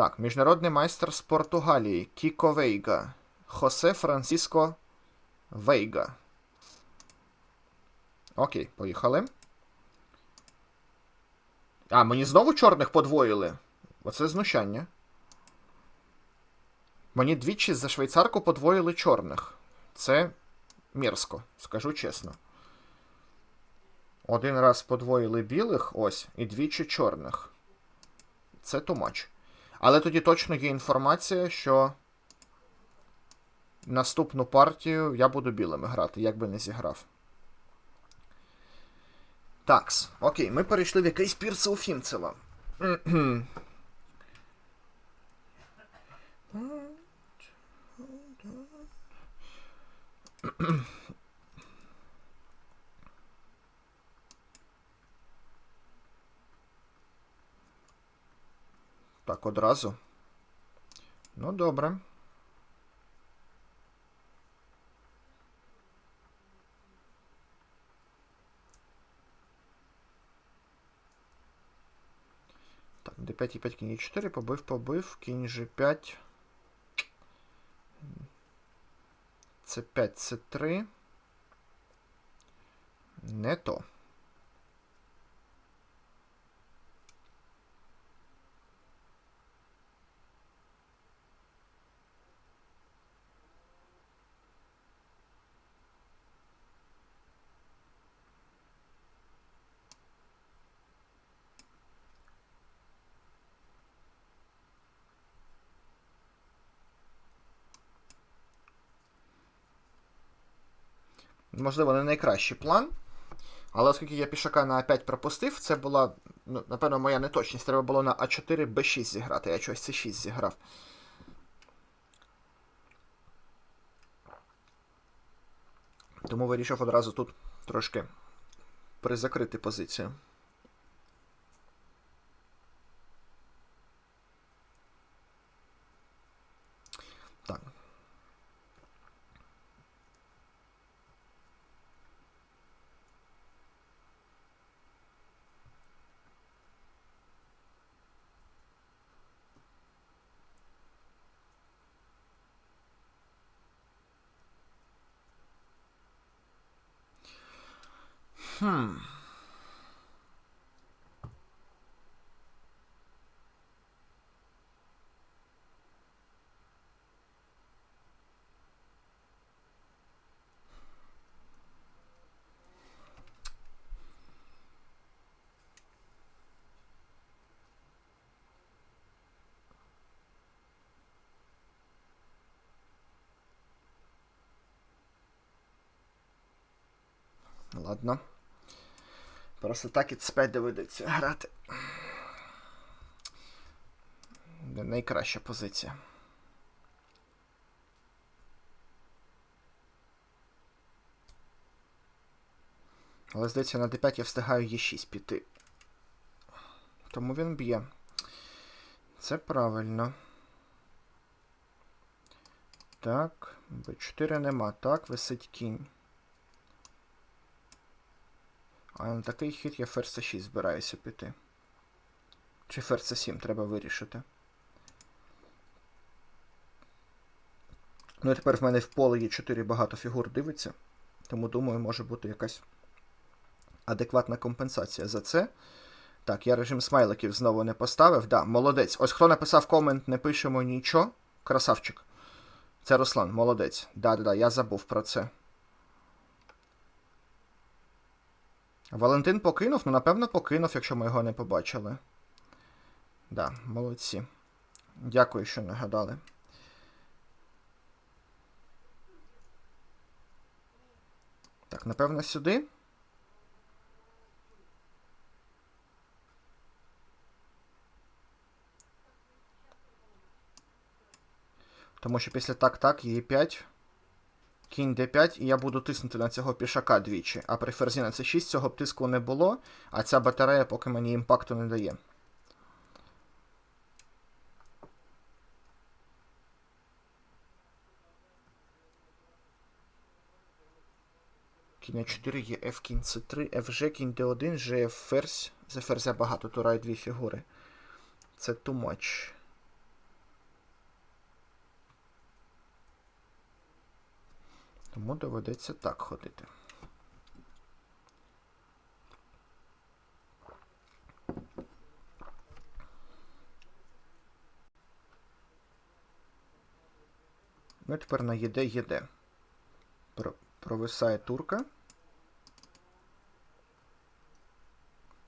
Так, міжнародний майстер з Португалії Кіко Вейга. Хосе Франциско Вейга. Окей, поїхали. А, мені знову чорних подвоїли. Оце знущання. Мені двічі за швейцарку подвоїли чорних. Це мерзко, скажу чесно. Один раз подвоїли білих, ось, і двічі чорних. Це тумач. Але тоді точно є інформація, що наступну партію я буду білими грати, як би не зіграв. Такс. Окей, ми перейшли в якийсь пірса Уфімцева. Так, одразу. Ну, добре. Так, d5 і 5 кінь 4 побив, побив, кінь g5. Це 5, це 3. Не то. Можливо, не найкращий план. Але оскільки я пішака на А5 пропустив, це була, ну, напевно, моя неточність. Треба було на А4 Б6 зіграти, я чогось С6 зіграв. Тому вирішив одразу тут трошки призакрити позицію. Хм. Ладно. Просто так і спать доведеться грати. Не найкраща позиція. Але, здається, на d5 я встигаю Е6 піти. Тому він б'є. Це правильно. Так, b4 нема. Так, висить кінь. А на такий хід я ферзь 6 збираюся піти. Чи ферзь 7 треба вирішити. Ну і тепер в мене в поле є 4 багато фігур дивиться. Тому думаю, може бути якась адекватна компенсація за це. Так, я режим смайликів знову не поставив. Да, молодець. Ось хто написав комент, не пишемо нічого. Красавчик. Це Руслан, молодець. Да-да-да, я забув про це. Валентин покинув? Ну, напевно, покинув, якщо ми його не побачили. Да, молодці. Дякую, що нагадали. Так, напевно, сюди. Тому що після так-так є 5. Кінь d5, і я буду тиснути на цього пішака двічі. А при ферзі на c6 цього б тиску не було, а ця батарея поки мені імпакту не дає. Кінь 4 є F кінь C3, FG, кінь D1, GF ферзь. За ферзя багато, тура і дві фігури. Це too much. Тому доведеться так ходити. Ну тепер на єде єде. Провисає турка.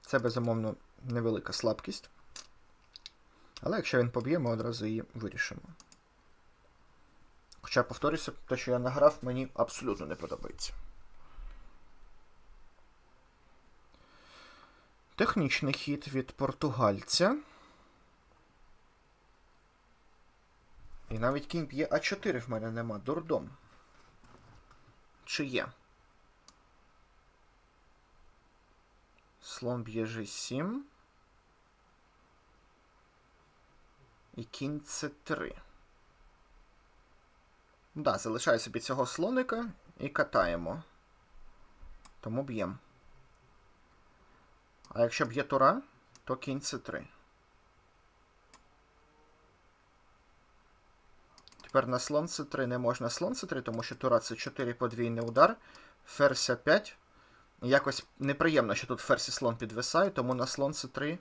Це, безумовно, невелика слабкість. Але якщо він поб'є, ми одразу її вирішимо. Хоча, повторюся, те, що я награв, мені абсолютно не подобається. Технічний хід від португальця. І навіть кінь б'є А4 в мене нема. Дурдом. Чи є? Слон б'є G7. І кінь С3. Да, залишаю собі цього слоника і катаємо. Тому б'ємо. А якщо б'є тура, то кінь С3. Тепер на слон С3 не можна слон С3, тому що тура це 4 подвійний удар. Ферзь 5. Якось неприємно, що тут ферзь і слон підвисає, тому на слон С3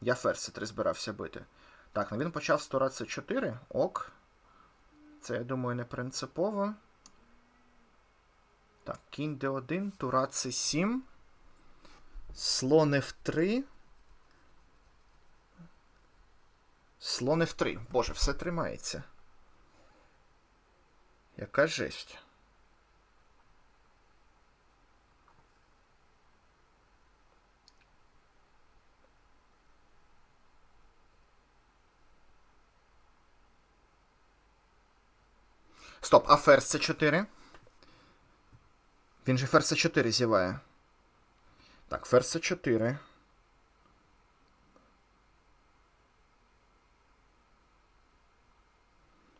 я ферзь С3 збирався бити. Так, ну він почав з тура С4. Ок. Це, я думаю, не принципово. Так, кінь d1, тура c7. Слон f3. Слон f3. Боже, все тримається. Яка жесть. Стоп, а ферзь це 4? Він же ферзь це 4 зіває. Так, ферзь це 4.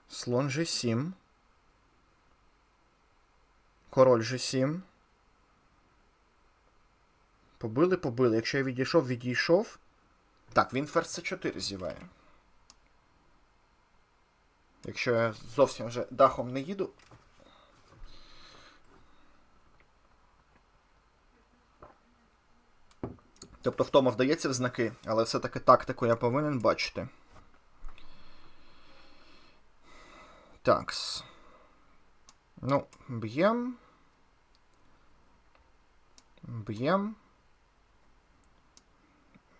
Слон G7. Король G7. Побили, побили. Якщо я відійшов, відійшов. Так, він ферзь це 4 зіває. Якщо я зовсім вже дахом не їду. Тобто втома вдається в знаки, але все-таки тактику я повинен бачити. Такс. Ну, б'єм. Б'єм.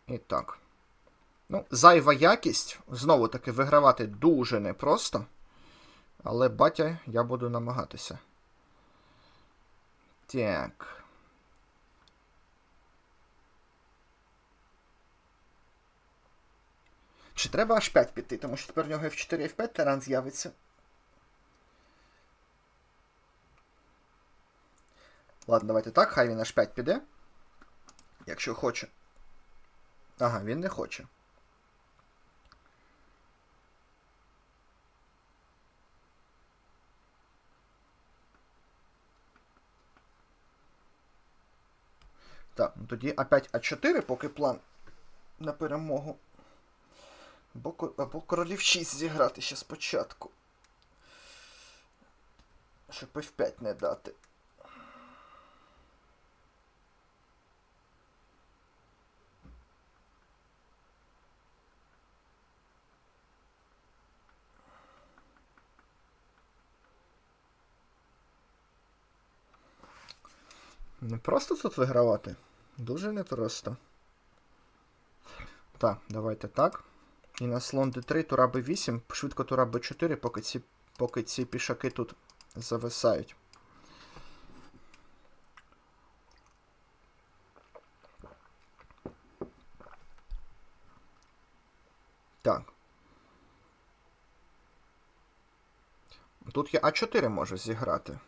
І так. Ну, зайва якість. Знову таки вигравати дуже непросто. Але батя я буду намагатися. Так. Чи треба аж 5 піти, тому що тепер в нього F4 F5 тиран з'явиться. Ладно, давайте так, хай він аж 5 піде. Якщо хоче. Ага, він не хоче. Так, ну тоді опять А4, поки план на перемогу. Або, або королів 6 зіграти ще спочатку. Щоб F5 не дати. Не просто тут вигравати. Дуже непросто. Так, давайте так. І на слон d3, тура b8, швидко тура b4, поки ці, поки ці пішаки тут зависають. Так. Тут я А4 можу зіграти.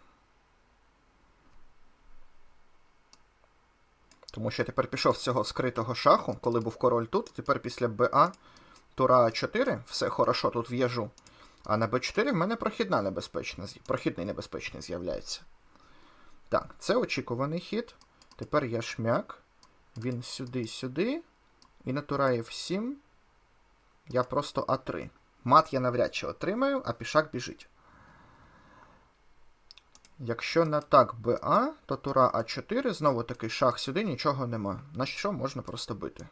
Тому що я тепер пішов з цього скритого шаху, коли був король тут, тепер після БА тура А4, все хорошо, тут в'яжу. А на Б4 в мене прохідна небезпечна, прохідний небезпечний з'являється. Так, це очікуваний хід. Тепер я шмяк. Він сюди, сюди. І на тура F7 я просто А3. Мат я навряд чи отримаю, а пішак біжить. Якщо не так БА, то тура А4, знову таки шах сюди, нічого нема. На що можна просто бити.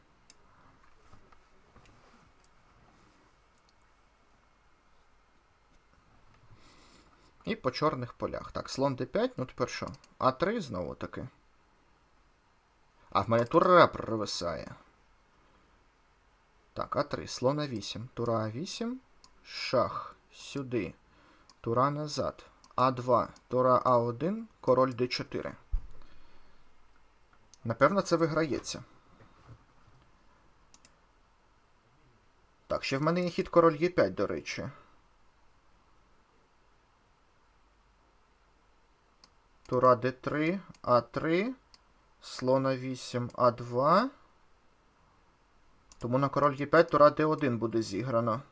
І по чорних полях. Так, слон d5, ну тепер що? А3 знову таки. А, в мене тура провисає. Так, А3, слон А8, тура А8, шах сюди, тура назад. А2, тура А1, король Д4. Напевно, це виграється. Так, ще в мене є хід король Е5, до речі. Тура Д3, А3, слона 8, А2. Тому на король Е5 тура Д1 буде зіграно.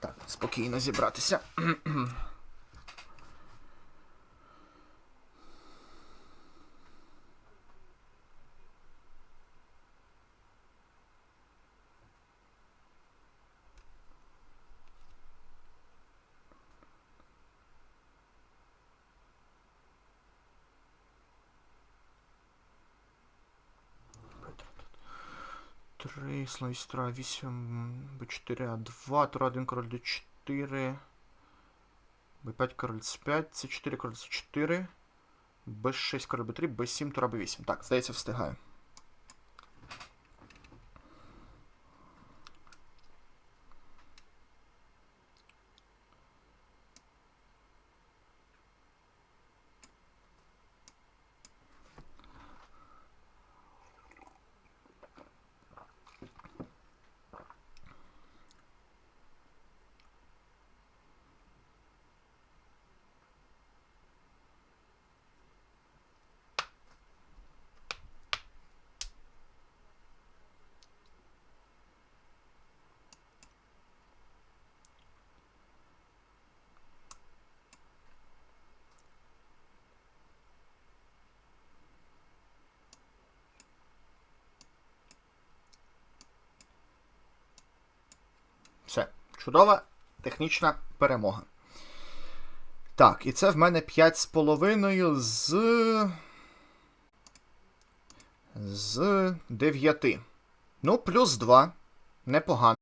Так, спокійно зібратися. Три, слон тура 8, b4, А2, тура 1, король d4, b5, король c5, c4, король c4, b6, король b3, b7, тура b8. Так, здається, встигаю. Все. Чудова технічна перемога. Так, і це в мене 5,5 з. З 9. Ну, плюс 2. Непогано.